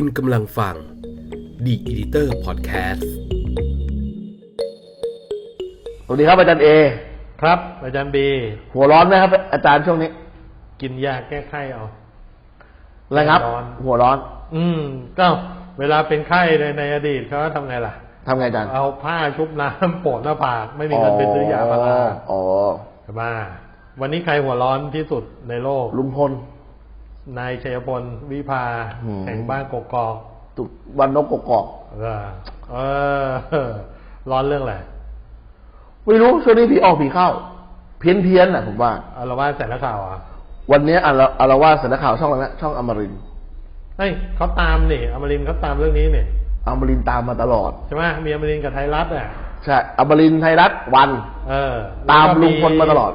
คุณกำลังฟัง The Editor Podcast สวัสดีครับอาจารย์เอ ครับ อาจารย์บีหัวร้อนไหมครับ อาจารย์ช่วงนี้ กินยาแก้ไข้เอาอะไรครับร้อน หัวร้อน อืม ก็เวลาเป็นไข้ในในอดีตเขาทำไงล่ะทำไงอาจารย์ เอาผ้าชุบน้ำโปะหน้าผากไม่มีเงินไปซื้อยาพาราอ๋อ ใช่ป่ะวันนี้ใครหัวร้อนที่สุดในโลก ลุงพล นายชัยพลวิภาอืมแห่งบ้านกกอกตุกวันนกกกอกเออเออร้อนเรื่องอะไรไม่รู้ช่วงนี้ผีออกผีเข้า เพี้ยนเพี้ยนๆน่ะผมว่าอารวาสแสนข่าวอะวันนี้อารอารวาสสารข่าวช่องอะไรนะช่องอมรินทร์เฮ้ยเขาตามนี่อมรินทร์เขาตามเรื่องนี้นี่อมรินทร์ตามมาตลอดใช่ไหมมีอมรินทร์กับไทยรัฐอะใช่อมรินทร์ไทยรัฐวัน เออ ตามแวก็ลุงพลมาตลอด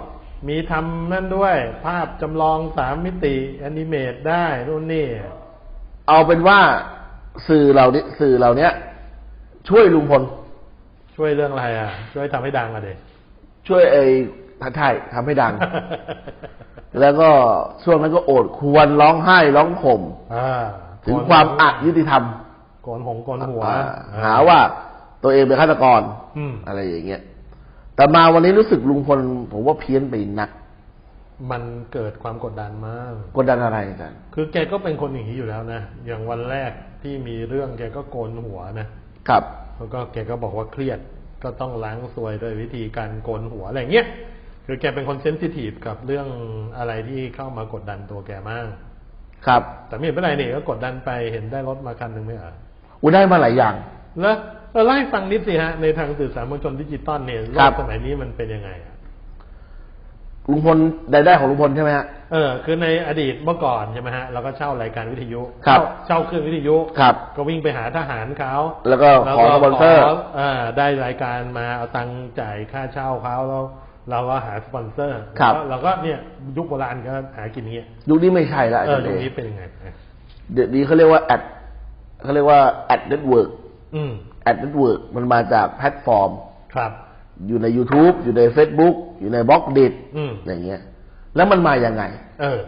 มีทำนั่นด้วย ภาพจำลองสามมิติแอนิเมตได้นู่นนี่ เอาเป็นว่าสื่อเหล่านี้สื่อเหล่านี้ช่วยลุงพล ช่วยเรื่องอะไรอะ ช่วยทำให้ดังอะเด็ช่วยไอ้ทักทายทำให้ดัง แล้วก็ช่วงนั้นก็โอดควรร้องไห้ร้องข่มอ่าถึงความอายุติธรรมโกนหงโกนหัวอ่าหาว่าตัวเองเป็นฆาตกรอืมอะไรอย่างเงี้ย แต่มาวันนี้รู้สึกลุงพลผมว่าเพี้ยนไปนัก มันเกิดความกดดันมาก กดดันอะไรอาจารย์คือแกก็เป็นคนอย่างนี้อยู่แล้วนะ อย่างวันแรกที่มีเรื่องแกก็โกนหัวนะครับ แล้วก็แกก็บอกว่าเครียดก็ต้องล้างซวยโดยวิธีการโกนหัวอะไรเงี้ย คือแกเป็นคนเซนซิทีฟกับเรื่องอะไรที่เข้ามากดดันตัวแกมาก ครับ แต่ไม่เห็นเป็นไรนี่ก็กดดันไปเห็นได้รถมาคันหนึ่งไหมอะอุ้ยได้มาหลายอย่าง แล้ว เออเล่าให้ฟังนิดสิฮะ ในทางสื่อสารมวลชนดิจิตอลเนี่ยโลครักบสมัยนี้มันเป็นยังไงอะลุงพลรายได้ของลุงพลใช่ไหมฮะเออคือในอดีตเมื่อก่อนใช่ไหมฮะเราก็เช่ารายการวิทยุครับเช่าเช่าเครื่องวิทยุครับก็วิ่งไปหาทหารเขาแล้วก็ขอสปอนเซอร์ขอ่าได้รายการมาเอาตังค์จ่ายค่าเช่าเขาแล้วเราก็หาสปอนเซอร์ครับแล้วเราก็เนี่ยยุคโบราณก็หากินอย่างเงี้ยยุคนี้ไม่ใช่ละอาเอจาอรย์ยุคเอนี้เป็นยังไงอะเดี๋ยวนี้เขาเรียกว่าแอดเขาเรียกว่าแอดเน็ตเวิร์กอืม แอดเน็ตเวิร์กมันมาจากแพลตฟอร์ม ครับ อยู่ใน YouTube อยู่ใน Facebook อยู่ในบล็อกดิอืม อย่างเงี้ย แล้วมันมาอย่างไง เออ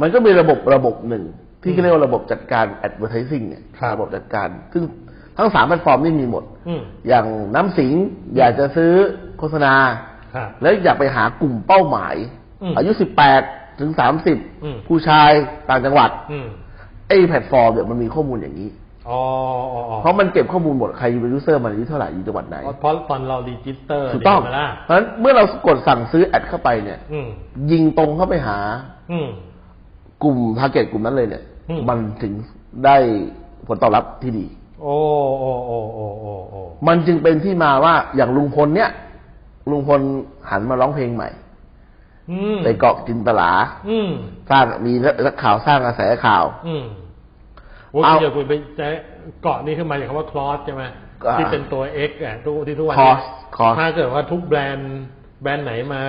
มันก็มีระบบระบบหนึ่ง ที่เขาเรียกว่าระบบจัดการ advertising เนี่ยครับ ระบบจัดการ ซึ่งทั้งสามแพลตฟอร์มนี่มีหมด อืมอย่างน้ำสิงอยากจะซื้อโฆษณา ครับ แล้วอยากไปหากลุ่มเป้าหมาย อืมอายุสิบแปดถึงสามสิบอืมผู้ชายต่างจังหวัด อืม ไอ้แพลตฟอร์มเนี่ยมันมีข้อมูลอย่างนี้อ๋ออ๋ออ๋อ เพราะมันเก็บข้อมูลหมดใครเป็นยูเซอร์มันอายุเท่าไหร่อยู่จังหวัดไหนเพราะตอนเรารีจิสเตอร์ถูกต้องเนี่ยมาละเพราะฉะนั้นเมื่อเรากดสั่งซื้อแอดเข้าไปเนี่ยอืมยิงตรงเข้าไปหา อืมกลุ่มทาร์เก็ตกลุ่มนั้นเลยเนี่ยอืมมันถึงได้ผลตอบรับที่ดี โอ้โอ้โอ้โอ้โอ้โอ้มันจึงเป็นที่มาว่าอย่างลุงพลเนี่ย ลุงพลหันมาร้องเพลงใหม่อืมไปเกาะจินตลาอืมสร้างมีนักข่าวสร้างกระแสข่าว อืมโอ้ยเอาเดี๋ยวคุณไปใช้เกาะนี่ขึ้นมาอย่างคำว่าคลอสใช่ไหมก็ที่เป็นตัว X อะทุกที่ทุกวัน Cross นี้ Cross ถ้าเกิดว่าทุกแบรนด์แบรนด์ไหนมา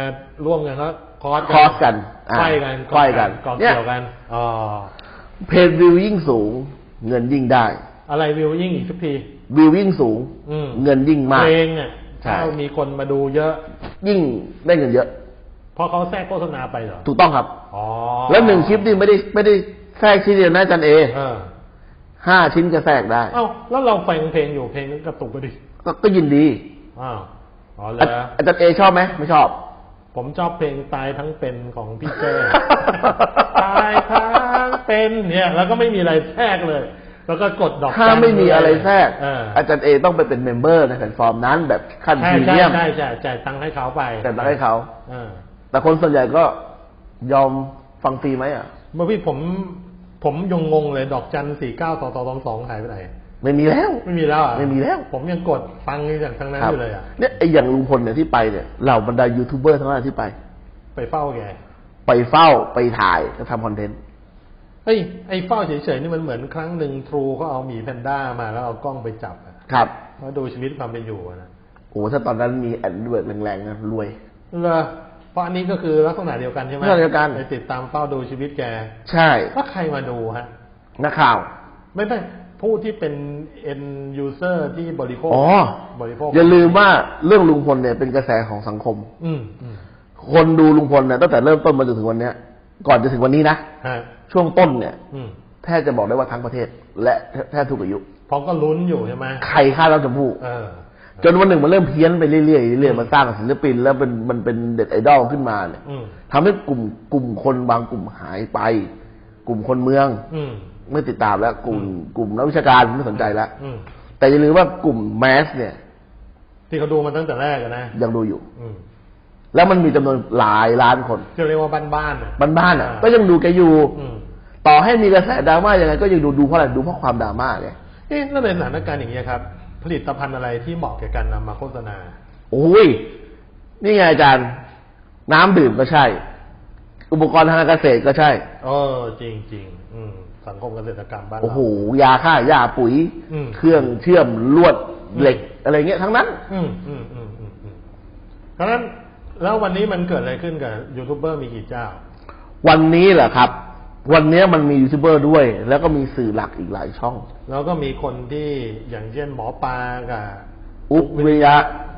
ร่วมกันก็คอสคอสกันอ่าไขว้กันไขว้กันเกาะเนี่ยเกี่ยวกันอ๋อเพจวิวยิ่งสูง เงินยิ่งได้ อะไรวิวยิ่งอีกสักทีวิวยิ่งสูงอืมเงินยิ่งมากเพลงอะใช่ถ้ามีคนมาดูเยอะ ยิ่งได้เงินเยอะเพราะเขาแทรกโฆษณาไปเหรอถูกต้องครับอ๋อแล้วหนึ่งคลิปนี่ไม่ได้ไม่ได้แทรกชิ้นเดียวนะอาจันเอเออ ห้าชิ้นก็แทรกได้ เอ้าแล้วเราฟังเพลงอยู่เพลงก็กระตุกไปดิก็ก็ยินดีอ้าวอ๋อเหรอาออาจารย์เอชอบไหมไม่ชอบ ผมชอบเพลงตายทั้งเป็นของพี่เจ้ตายทั้งเป็นเนี่ย แล้วก็ไม่มีอะไรแทรกเลย แล้วก็กดดอกถ้าจันไม่มีอะไรแทรกเอออาจารย์เอต้องไปเป็นเมมเบอร์ในแพลตฟอร์มนั้นแบบขั้นใช่พรีใช่เมียมใช่ใช่จ่ายตังค์ให้เขาไปแต่ต้องให้เขาเออแต่คนส่วนใหญ่ก็ยอมฟังฟรีไหมอะเมื่อพี่ผม ผมยังงงเลยดอกจันสี่เก้าต่อต่อสองสองหายไปไหนไม่มีแล้ว ไม่มีแล้วอะไม่มีแล้ว ผมยังกดฟังอย่างทั้งนั้นครับอยู่เลยอะเนี่ยไอ้อย่างลุงพลเนี่ยที่ไปเนี่ยเหล่าบรรดายูทูบเบอร์ทั้งนั้นที่ไป ไปเฝ้าแกไปเฝ้าไปถ่ายก็ทำคอนเทนต์เฮ้ยไอ้เฝ้าเฉยๆนี่มันเหมือนครั้งหนึ่งทรูเขาเอาหมีแพนด้ามาแล้วเอากล้องไปจับอะครับแล้วดูชีวิตความเป็นอยู่อะนะโอ้ถ้าตอนนั้นมีแอดเวิร์ดแรงๆนะรวยเหรอ เพราะอันนี้ก็คือลักษณะเดียวกันใช่ไหมลักษณะเดียวกันไปติดตามเฝ้าดูชีวิตแก ใช่ถ้าใครมาดูฮะนักข่าว ไม่ไม่ผู้ที่เป็น end user ที่บริโภคอ๋อบริโภคอย่าลืมว่าเรื่องลุงพลเนี่ยเป็นกระแสของสังคม อืมอืมคนดูลุงพลเนี่ยตั้งแต่เริ่มต้นมาจนถึงวันเนี้ย ก่อนจะถึงวันนี้นะฮะช่วงต้นเนี่ย อืมแทบจะบอกได้ว่าทั้งประเทศ และแทบทุกอายุเพราะก็ลุ้นอยู่ใช่ไหมใครฆ่าน้องชมพู่เออ จนวันหนึ่งมันเริ่มเพี้ยนไปเรื่อยๆเรื่อยๆมันสร้างศิลปิน แล้วเป็นมันเป็นเด็ดไอดอลขึ้นมาเนี่ยอืมทำให้กลุ่มกลุ่มคนบางกลุ่มหายไป กลุ่มคนเมือง อืมไม่ติดตามแล้ว กลุ่มกลุ่มนักวิชาการไม่สนใจแล้วอืมแต่อย่าลืมว่ากลุ่มแมส เนี่ย ที่เขาดูมาตั้งแต่แรกอะนะยังดูอยู่ อืมแล้วมันมีจำนวนหลายล้านคนที่เรียกว่าบ้านๆอะบ้านๆอะ ก็ยังดูแกอยู่อืมต่อให้มีกระแสดราม่ายังไงก็ยังดูดูเพราะอะไรดูเพราะความดราม่าไงเอ๊ะแล้วในสถานการณ์อย่างนี้ยครับ ผลิตภัณฑ์อะไรที่เหมาะแก่การนำมาโฆษณาโอ้ย นี่ไงอาจารย์ น้ำดื่มก็ใช่ อุปกรณ์ทางการเกษตรก็ใช่ เออ จริงจริงๆอืมสังคมเกษตรกรรมบ้านโอ้เราโหยาฆ่าหญ้าปุ๋ย อืม เครื่องเชื่อมลวดเหล็ก อะไรเงี้ยทั้งนั้น อืมอืมอืมอืมอืมเพราะฉะนั้นแล้ววันนี้มันเกิดอะไรขึ้นกับยูทูบเบอร์มีกี่เจ้า วันนี้แหละครับ วันนี้มันมียูทูบเบอร์ด้วย แล้วก็มีสื่อหลักอีกหลายช่อง แล้วก็มีคนที่อย่างเช่นหมอปลากับอุบวิยะ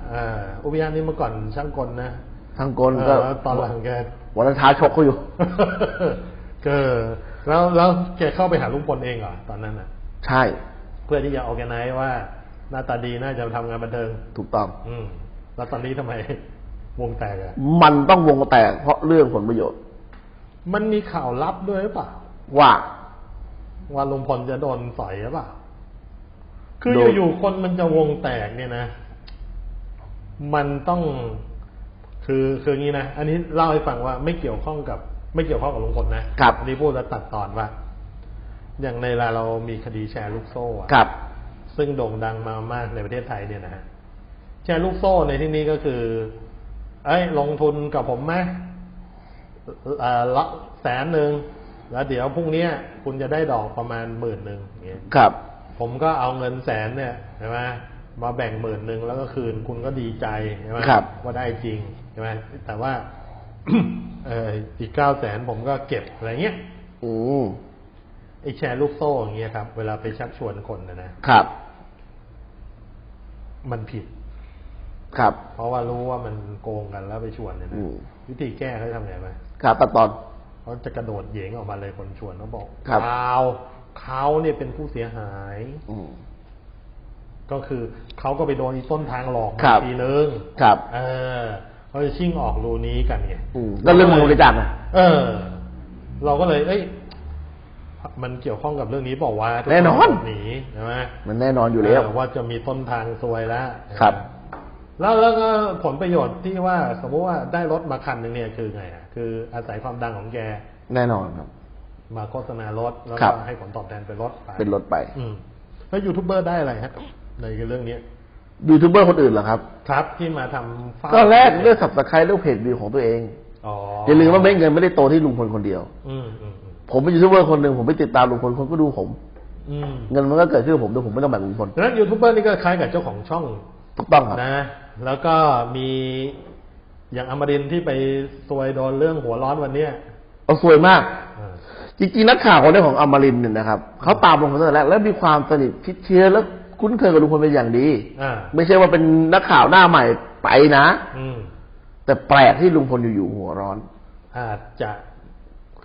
เอ่ออุปยานี่เมื่อก่อนช่างกลนะทางกลเอก็อตอนหลังแกวันนั้นท้าชกเขาอยู่เออแล้วแล้วแกเข้าไปหาลุงพลเองเหรอตอนนั้นน่ะ ใช่ เพื่อที่จะออกแกไนว่า หน้าตาดีน่าจะทำงานบันเทิงถูกต้อง อืมแล้วตอนนี้ทำไมวงแตกอะมันต้องวงแตกเพราะเรื่องผลประโยชน์ มันมีข่าวลับด้วยหรือเปล่าว่าว่าลุงพลจะโดนสอยหรือเปล่า คือโดนอยู่ๆคนมันจะวงแตกเนี่ยนะ มันต้อง คือคืองี้นะ อันนี้เล่าให้ฟังว่าไม่เกี่ยวข้องกับ ไม่เกี่ยวข้องกับลุงพลนะครับอันนี้พูดแล้วตัดตอนว่า อย่างในเวลาเรามีคดีแชร์ลูกโซ่อะกับ ซึ่งโด่งดังมามากในประเทศไทยเนี่ยนะฮะแชร์ลูกโซ่ในที่นี้ก็คือ เอ้ย ลงทุนกับผมไหมเอ่อละ แสนหนึ่งแล้วเดี๋ยวพรุ่งเนี้ยคุณจะได้ดอกประมาณหมื่นหนึ่งอย่างเงี้ยกับ ผมก็เอาเงินแสนเนี่ยใช่ไหมมาแบ่งหมื่นหนึ่งแล้วก็คืนคุณก็ดีใจใช่ไหมครับว่าได้จริงใช่ไหมแต่ว่าเอออีกเก้าแสนผมก็เก็บอะไรเงี้ยอืมไอแชร์ลูกโซ่อย่างเงี้ยครับ เวลาไปชักชวนคนนะนะครับ มันผิด ครับ เพราะว่ารู้ว่ามันโกงกันแล้วไปชวนเนี่ยอืนะมวิธีแก้เขาจะทำไงไหมครับตัดตอนเขาจะกระโดดเหยงออกมาเลยคนชวนเขาบอกครับเขาเขาเนี่ยเป็นผู้เสียหายอืมก็คือเขาก็ไปโดนอีต้นทางหลอกครัมาบทีนึงครับ เออเขาจะชิ่งออกรูนี้กันไงอืมก็เรื่องมูลนิธินะเออ เราก็เลย เอ้ยมันเกี่ยวข้องกับเรื่องนี้บอกว่าวะแน่นอนหนีใช่ไหมมันแน่นอนอยู่แล้วเว่าจะมีต้นทางซวยแล้วครับ แล้วแล้วก็ผลประโยชน์ที่ว่าสมมติว่าได้รถมาคันหนึ่งเนี่ยคือไงอะคืออาศัยความดังของแกแน่นอนครับ มาโฆษณารถแล้วครัก็บให้ผลตอบแทนเป็นรถไปเป็นรถไป อืมแล้วยูทูบเบอร์ได้อะไรฮะในเรื่องนี้ยูทูบเบอร์คนอื่นเหรอครับ ครับที่มาทำฟ้าก็แรกเรื่องสับสไครต์เรื่องเพจวิวของตัวเองอ๋ออย่าลืมว่าเม็ดเงินไม่ได้โตที่ลุงพลคนเดียวอืมอืมอืมผมเป็นยูทูบเบอร์คนหนึ่งผมไปติดตามลุงพลคนก็ดูผมอืมเงินมันก็เกิดขึ้นกับผมโดยผมไม่ต้องแบ่งลุงพลดังนั้นยูทูบเบอร์นี่ก็คล้ายกับเจ้าของช่องถูกต้องครับนะ แล้วก็มีอย่างอมรินทร์ที่ไปซวยโดนเรื่องหัวร้อนวันเนี้ยเอาสวยมากอ่าจริงๆนักข่าวคนนี้ของอมรินทร์เนี่ยนะครับเขาตามลุงพลตั้งแต่แรกแล้วมีความสนิทชิดเชื้อแล้วคุ้นเคยกับลุงพลเป็นอย่างดีอ่า ไม่ใช่ว่าเป็นนักข่าวหน้าใหม่ไปนะ อืม แต่แปลกที่ลุงพลอยู่ๆหัวร้อน อาจจะ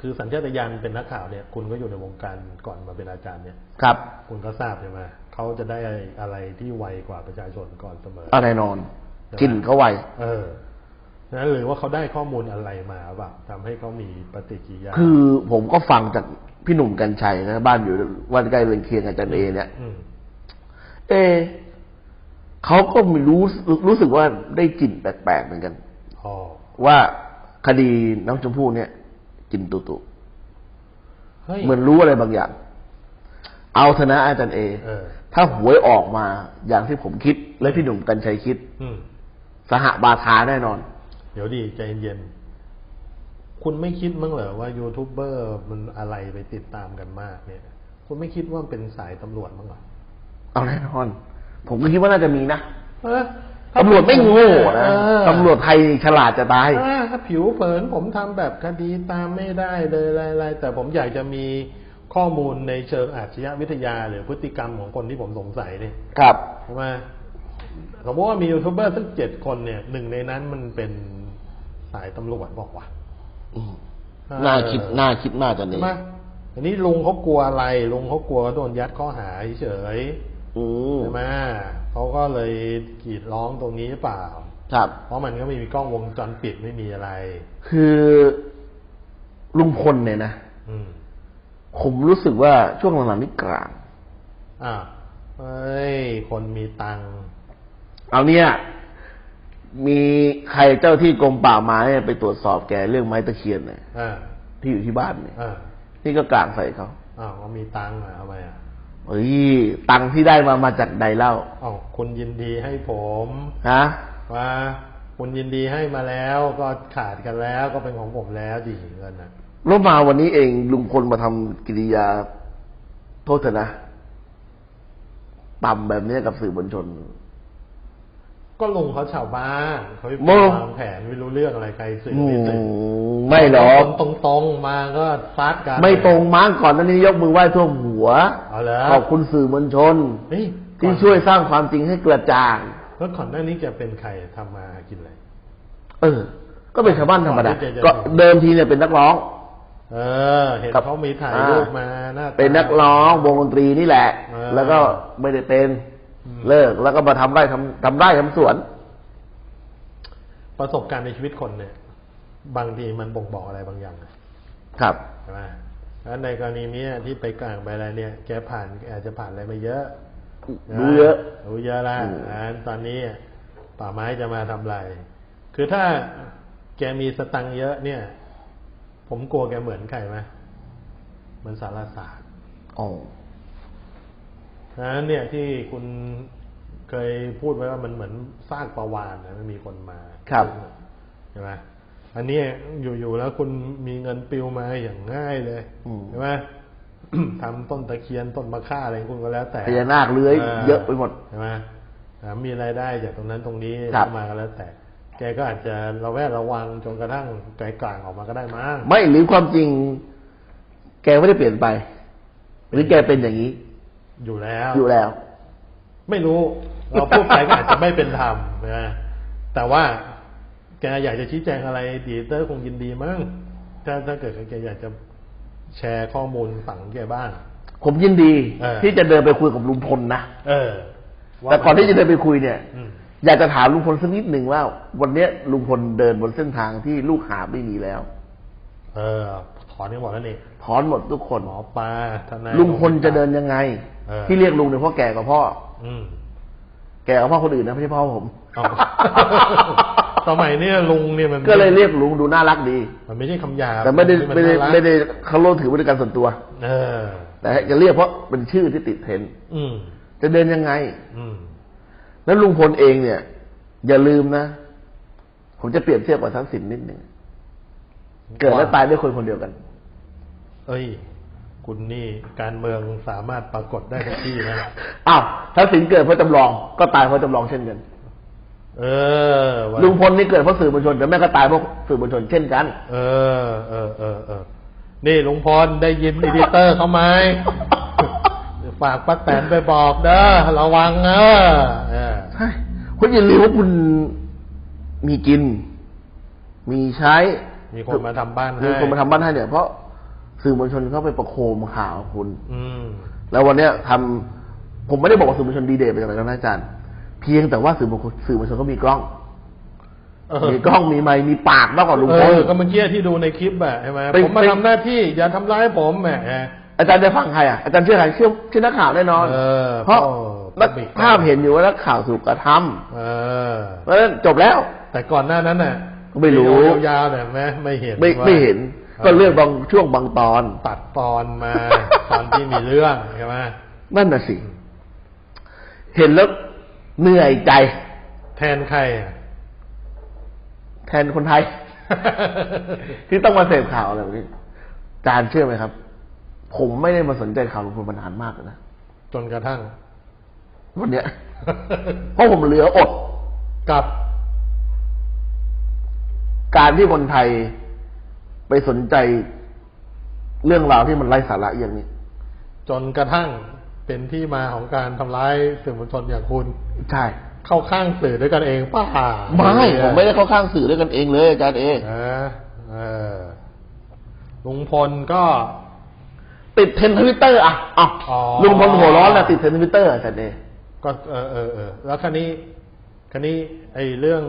คือสัญชาตญาณเป็นนักข่าวเนี่ย คุณก็อยู่ในวงการก่อนมาเป็นอาจารย์เนี่ย ครับ คุณก็ทราบใช่ไหม เขาจะได้อะไรที่ไวกว่าประชาชนก่อนเสมออะแน่นอน กินเขาไว เออนั้นหรือว่าเขาได้ข้อมูลอะไรมาแบบทำให้เขามีปฏิกิริยา คือผมก็ฟังจากพี่หนุ่มกัญชัยนะบ้านอยู่วันใกล้เรือนเคียงกับอาจารย์เอเนี่ยมเอะเขาก็ไม่รู้รู้สึกว่าได้กลิ่นแปลกๆเหมือนกันอ๋อว่าคดีน้องชมพู่เนี่ยกินตุตุเฮ้ยเหมือนรู้อะไรบางอย่าง เอาธนะอาจารย์เอเออถ้าหวยออกมาอย่างที่ผมคิด และพี่หนุ่มกัญชัยคิดอืมสหบาทาแน่นอน เดี๋ยวดีใจเย็นๆคุณไม่คิดมั้งเหรอว่ายูทูบเบอร์มันอะไรไปติดตามกันมากเนี่ย คุณไม่คิดว่าเป็นสายตำรวจมั้งเหรอเอาแน่นอน ผมก็คิดว่าน่าจะมีนะเออตำรวจไม่โง่นะเออตำรวจไทยฉลาดจะตายเออถ้าผิวเผินผมทำแบบคดีตามไม่ได้เลยอะไรๆแต่ผมอยากจะมี ข้อมูลในเชิงอาชญาวิทยา หรือพฤติกรรมของคนที่ผมสงสัยเนี่ยครับใช่ไหมสมมติว่ามียูทูบเบอร์สักเจ็ดคนเนี่ยหนึ่งในนั้นมันเป็นสายตำรวจบอกว่าอืมน่าคิดน่าคิดมากจันใช่นี้ไหมในอันนี้ลุงเขากลัวอะไร ลุงเขากลัวโดนยัดข้อหาเฉยอืมใช่ไหมเขาก็เลยกรีดร้องตรงนี้หรือเปล่า ครับ เพราะมันก็ไม่มีกล้องวงจรปิดไม่มีอะไร คือลุงพลเนี่ยนะอืม ผมรู้สึกว่าช่วงหลังๆนี่กลางอ่าเฮ้ย คนมีตังค์เอาเนี่ย มีใครเจ้าที่กรมป่าไม้ไปตรวจสอบแกเรื่องไม้ตะเคียนเนี่ยอ่าที่อยู่ที่บ้านเนี่ยอ่านี่ก็กลางใส่เขาอ้าวก็มีตังค์อะทำไมอะเฮ้ยตังค์ที่ได้มามาจากใดเล่าอ้าวคุณยินดีให้ผมฮะว่าคุณยินดีให้มาแล้วก็ขาดกันแล้วก็เป็นของผมแล้วดิเงินนะ แล้วมาวันนี้เองลุงพลมาทำกิริยาโทษเถอะนะต่ำแบบนี้กับสื่อมวลชน ก็ลุงเขาชาวบ้านเขาไปโม่วางแผนไม่รู้เรื่องอะไรใครสื่ออืไม่สื่อมไม่หรอกตรงตรงๆมาก็ซัดกันไม่ตรงมั้งก่อนหนั้นนี้ยกมือไหว้ท่วมหัวเอาเหรอขอบคุณสื่อมวลชนเฮ้ยที่ช่วยสร้างความจริงให้กระจ่างแล้วก่อนหน้านี้แกเป็นใครทำมาหากินอะไรเออ ก็เป็นชาวบ้านธรรมดาก่อนที่จะก็เดิมทีเนี่ยเป็นนักร้อง เออ เห็นกับเขามีถ่ายรูปมาหน้าตาเป็นนักร้องวงดนตรีนี่แหละเออแล้วก็ไม่ได้เป็นอืมเลิกแล้วก็มาทำไร่ทำทำไร่ทำสวน ประสบการณ์ในชีวิตคนเนี่ย บางทีมันบ่งบอกอะไรบางอย่างอะครับใช่ไหมแล้วในกรณีเนี้ยที่ไปกลางไปอะไรเนี่ย แกผ่านแกอาจจะผ่านอะไรมาเยอะรู้เยอะรู้เยอะแล้วอืมอ่าตอนนี้ป่าไม้จะมาทำอะไรคือถ้าแกมีสตังค์เยอะเนี่ย ผมกลัวแกเหมือนใครไหมเหมือนสารศาสตร์อ๋อนะเนี่ยที่คุณเคยพูดไว้ว่ามันเหมือนซากประวานนะไม่มีคนมาครับใช่ไหมอันนี้อยู่ๆแล้วคุณมีเงินปลิวมาอย่างง่ายเลยอืมใช่ไหมทำต้นตะเคียนต้นมะค่าอะไรของคุณก็แล้ว แต่พญานาคเลื้อยเยอะไปหมดใช่ไหมอ่ามีรายได้จากตรงนั้นตรงนี้ครับเข้ามาก็แล้วแต่ แกก็อาจจะระแวดระวังจนกระทั่งไกลกลางออกมาก็ได้มั้งไม่หรือความจริง แกไม่ได้เปลี่ยนไป หรือแกเป็นอย่างนี้ อยู่แล้ว อยู่แล้ว ไม่รู้ เราพูดไปก็อาจจะไม่เป็นธรรมนะแต่ว่าแกอยากจะชี้แจงอะไรดีเตอร์คงยินดีมั้งถ้าถ้าเกิดแกอยากจะแชร์ข้อมูลฝั่งแกบ้าง ผมยินดีเออที่จะเดินไปคุยกับลุงพลนะเออว่าแต่ก่อนที่จะเดินไปคุยเนี่ย อืมอยากจะถามลุงพลสักนิดหนึ่งว่า วันเนี้ยลุงพลเดินบนเส้นทางที่ลูกหาไม่มีแล้ว เออ ถอนกันหมดแล้วนี่ถอนหมดทุกคน หมอปลาทนายลุงพลจะเดินยังไง เออที่เรียกลุงเนี่ยเพราะแก่กว่าพ่อ อืม แก่กว่าพ่อคนอื่นนะไม่ใช่พ่อผม เอา สมัยเนี้ยลุงเนี่ยมันก็เลยเรียกลุงดูน่ารักดี มันไม่ใช่คำหยาบแต่ไม่ได้นไม่ได้น่ารักไม่ได้เขาโลถือเป็นการส่วนตัว เออ แต่จะเรียกเพราะเป็นชื่อที่ติดเทรนด์อืม จะเดินยังไง อืม แล้วลุงพลเองเนี่ย อย่าลืมนะ ผมจะเปรียบเทียบกับทักษิณนิดหนึ่ง เกิดและตายด้วยคนคนเดียวกัน เอ้ย คุณนี่การเมืองสามารถปรากฏได้ทุกที่นะอ้าวทักษิณเกิดเพราะจำลอง ก็ตายเพราะจำลองเช่นกัน เออว่าลุงพลนี่เกิดเพราะสื่อมวลชนแต่แม่ก็ตายเพราะสื่อมวลชนเช่นกัน เออ เออเออเออนี่ลุงพลได้ยินอีดิเตอร์เขาไหม ฝากป้าแตนไปบอกเด้อระวังเออเออใช่คุณอย่าลืมว่าคุณมีกิน มีใช้ มีคนมาทำบ้านให้มีคนมาทำบ้านให้เนี่ยเพราะสื่อมวลชนเขาไปประโคมข่าวคุณ อืมแล้ววันเนี้ยทำผมไม่ได้บอกว่าสื่อมวลชนดีเด่นไปจากไหนนะอาจารย์ เพียงแต่ว่าสื่อมวลชนสื่อมวลชนก็มีกล้องเออมีกล้องมีไมค์มีปากมากกว่าลุงเอพลอก็เมื่อกี้ที่ดูในคลิปอะใช่ไหมไปผมมาไปทำหน้าที่อย่าทำร้ายผมแหม อาจารย์จะฟังใครอะอาจารย์เชื่อใครเชื่อเชื่อนักข่าวแน่นอน เออเพราะพ่อนักบิ๊กภาพเห็นอยู่ว่านักข่าวถูกกระทเออำเพราะฉะนั้นจบแล้ว แต่ก่อนหน้านั้นน่ะไม่รู้ยาวๆเนี่ยแม่ไม่เห็นไม่ว่าไม่เห็น ก็เรื่องบางช่วงบางตอนตัดตอนมาตอนที่มีเรื่องใช่ไหมนั่นน่ะสิ เห็นแล้วเหนื่อยใจ แทนใครอะแทนคนไทย ที่ต้องมาเสพข่าวอะไรแบบนี้อาจารย์เชื่อไหมครับ ผมไม่ได้มาสนใจข่าวลุงพลมานานมากเลยนะจนกระทั่ง วันเนี้ยเพราะผมเหลืออดกับ การที่คนไทยไปสนใจเรื่องราวที่มันไร้สาระอย่างนี้ จนกระทั่งเป็นที่มาของการทำร้ายสื่อมวลชนอย่างคุณ ใช่ เข้าข้างสื่อด้วยกันเองป้าไม่ผมไม่ได้เข้าข้างสื่อด้วยกันเองเลยอาจารย์เองนะเออลุงพลก็ไป ติดเทรนทวิตเตอร์อะอะอ๋อลุงพลหัวร้อนนะติดเทรนทวิตเตอร์อาจารย์เอก็เออเออเออแล้วคันนี้คันนี้ไอ้เรื่อง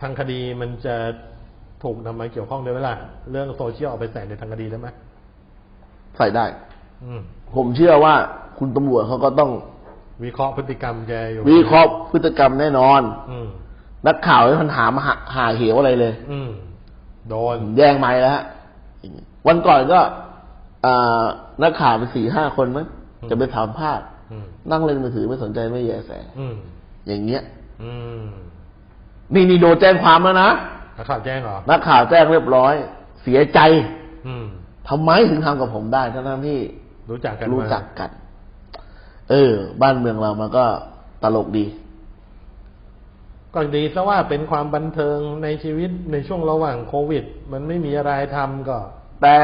ทางคดีมันจะถูกนำมาเกี่ยวข้องด้วยไหมล่ะเรื่องโซเชียลเอาไปใส่ในทางคดีได้ไหมใส่ได้อืมผมเชื่อว่าคุณตำรวจเขาก็ต้อง วิเคราะห์พฤติกรรมแกอยู่วิเคราะห์พฤติกรรมแน่นอนอืมนักข่าวไม่ทันหามาหาหาเหวอะไรเลย อืมโดนแย่งไม้แล้วฮะวันก่อนก็อ่า นักข่าวไปสี่ห้าคนมั้งอืมจะไปถามภาษณ์อืมนั่งเล่นมือถือไม่สนใจไม่แยแสอืมอย่างเงี้ยอืมนี่นี่โดนแจ้งความแล้วนะนักข่าวแจ้งเหรอนักข่าวแจ้งเรียบร้อย เสียใจอืมทำไมถึงทำกับผมได้ทั้งๆที่ รู้จักกันรู้มาจักกัน เออ บ้านเมืองเรามันก็ตลกดีก็ดีซะว่าเป็นความบันเทิงในชีวิตในช่วงระหว่างโควิด มันไม่มีอะไรทำก็ แต่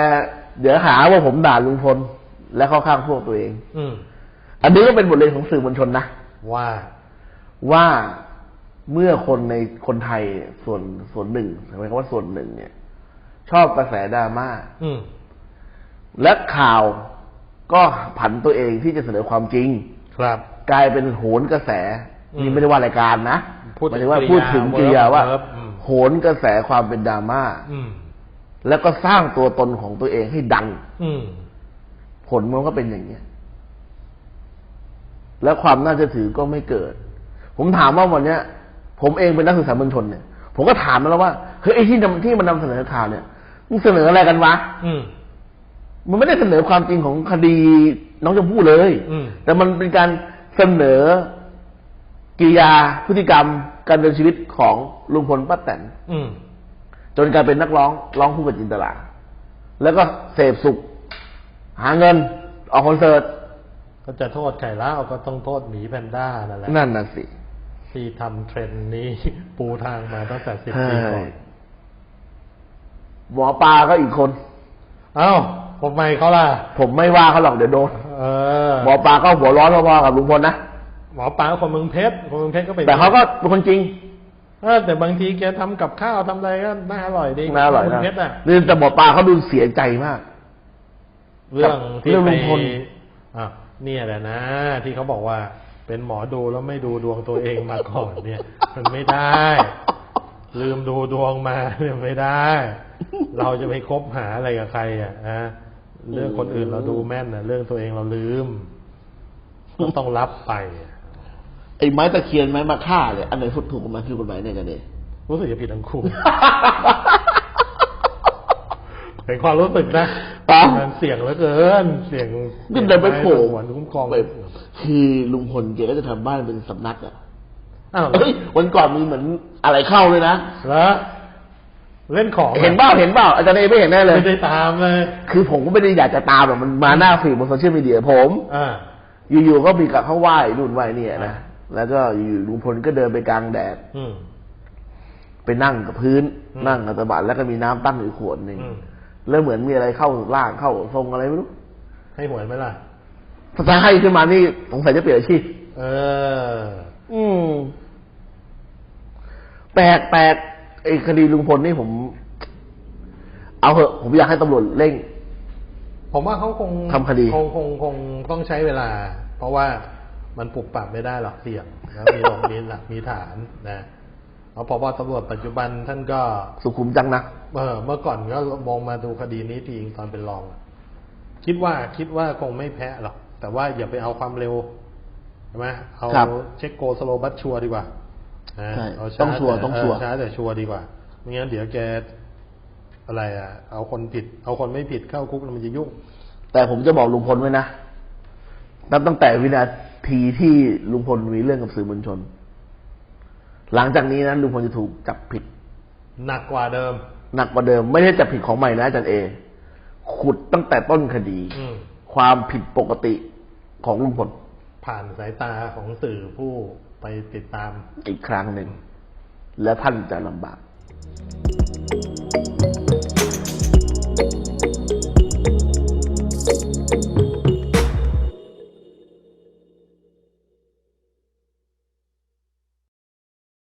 เดี๋ยวหาว่าผมด่าลุงพลและเข้าข้างพวกตัวเอง อืม อันนี้ก็เป็นบทเรียนของสื่อมวลชนนะว่าว่าเมื่อคนในคนไทยส่วนส่วนหนึ่งหมายความว่าส่วนหนึ่ง เนี่ย ชอบกระแสดราม่าอืม และข่าวก็ผันตัวเองที่จะเสนอความจริง ครับ กลายเป็นโหนกระแสอืมนี่ไม่ได้ว่ารายการนะพูดหมายถึงว่าถึงพูดถึงกกิริริยายาว่า เวิร์บอืม โหนกระแสความเป็นดราม่า อืม แล้วก็สร้างตัวตนของตัวเองให้ดัง อืมผลมันก็เป็นอย่างนี้ย แล้วความน่าจะถือก็ไม่เกิด ผมถามว่าวันเนี้ย ผมเองเป็นนักศึกษามวลชนเนี่ย ผมก็ถามมันแล้วว่าเฮ้ยไอ้ที่นำที่มันนำเสนอข่าวเนี่ยมึงเสนออะไรกันวะอืมมันไม่ได้เสนอความจริงของคดีน้องชมพู่เลยอืมแต่มันเป็นการเสนอกิริยาพฤติกรรมการเดินชีวิตของลุงพลป้าแตนอืม จนกลายเป็นนักร้องร้องคู่กับจินตลาแล้วก็เสพสุข หาเงิน ออกคอนเสิร์ตก็จะโทษไข่แล้วก็ต้องโทษหมีแพนด้านั่นแหละนั่นน่ะสิ ที่ทำเทรนด์นี้ ปูทางมาตั้งแต่สิบใช่ปีก่อนหมอปลาก็อีกคน เอ้าผมไม่เขาล่ะ ผมไม่ว่าเขาหรอกเดี๋ยวโดนเออหมอปลาก็หัวร้อนพอๆกับลุงพลนะหมอปลาก็คนเมืองเพชรคนเมืองเพชรก็เป็นแต่เขาก็เป็นคนจริง เออแต่บางทีแกทำกับข้าวทำอะไรก็น่าอร่อยดีน่าอร่อยคนเมืนะงเพชรอะนี่แต่หมอปลาเขาดูเสียใจมาก เรื่องที่เรื่องไปลุงพลอะเนี่ยแหละนะ ที่เขาบอกว่าเป็นหมอดูแล้วไม่ดูดวงตัวเองมาก่อนเนี่ย มันไม่ได้ ลืมดูดวงมาเนี่ยไม่ได้ เราจะไปคบหาอะไรกับใคร อะนะเรื่องคนอื่นเราดูแม่นนะเรื่องตัวเองเราลืมก็ต้องรับไป ไอ้ไม้ตะเคียนไม้มาฆ่าเลยอันไหนถูกถูกกฎหมายคือกฎหมายเนี่ยกันเองรู้สึกจะผิดทั้งคู่เป็นความรู้สึกนะอ๋อมันเสี่ยงเหลือเกิน เสี่ยงนี่เดินไปโผล่หวนคุ้มครองไปคือลุงพลแกก็จะทำบ้านเป็นสำนักอะอ้าวเฮ้ยวันก่อนมีเหมือนอะไรเข้าเลยนะแล้วเล่นของอะเห็นเปล่าเห็นเปล่าอาจารย์เอไม่เห็นแน่เลยไม่ได้ตามเลย คือผมก็ไม่ได้อยากจะตามหรอกมันมาหน้าฟีดบนโซเชียลมีเดียผมอ่าอยู่ๆก็มีกับเขาไหว้นู่นไหว้เนี่ยนะ แล้วก็อยู่ๆลุงพลก็เดินไปกลางแดดอืมไปนั่งกับพื้นอืมนั่งกับตะบัดแล้วก็มีน้ำตั้งอยู่ขวดหนึ่งอืมแล้วเหมือนมีอะไรเข้าล่างเข้าทรงอะไรไม่รู้ให้หวยไหมล่ะถ้าให้ขึ้นมานี่สงสัยจะเปลี่ยนอาชีพเออ อืมแปลกแปลกไอ้คดีลุงพลนี่ผม เอาเหอะ ผมอยากให้ตำรวจเร่ง ผมว่าเขาคงทำคดี คงคงคงต้องใช้เวลา เพราะว่า มันปรับปรับไม่ได้หรอกเสี่ยงแล้วมีหลักมีหลักมีฐานนะเอาพอบตำรวจปัจจุบันท่านก็สุขุมจังนะเออเมื่อก่อนก็มองมาดูคดีนี้ทีเองตอนเป็นรองอะคิดว่าคิดว่าคงไม่แพ้หรอก แต่ว่าอย่าไปเอาความเร็วใช่ไหมเอาครับเช็คโกสโลบัตชัวร์ดีกว่านะใช่เอาต้องชัวร์แต้องชัวร์เช้าแต่ชัวร์ดีกว่าไม่งั้นเดี๋ยวแกอะไรอะ เอาคนผิด เอาคนไม่ผิดเข้าคุกแล้วมันจะยุ่ง แต่ผมจะบอกลุงพลไว้นะนับตั้งแต่วินา ทีที่ลุงพลมีเรื่องกับสื่อมวลชน หลังจากนี้นะลุงพลจะถูกจับผิด หนักกว่าเดิม หนักกว่าเดิม ไม่ได้จับผิดของใหม่นะอาจารย์เอ ขุดตั้งแต่ต้นคดีอืมความผิดปกติของลุงพล ผ่านสายตาของสื่อผู้ไปติดตาม อีกครั้งหนึ่ง และท่านจะลำบาก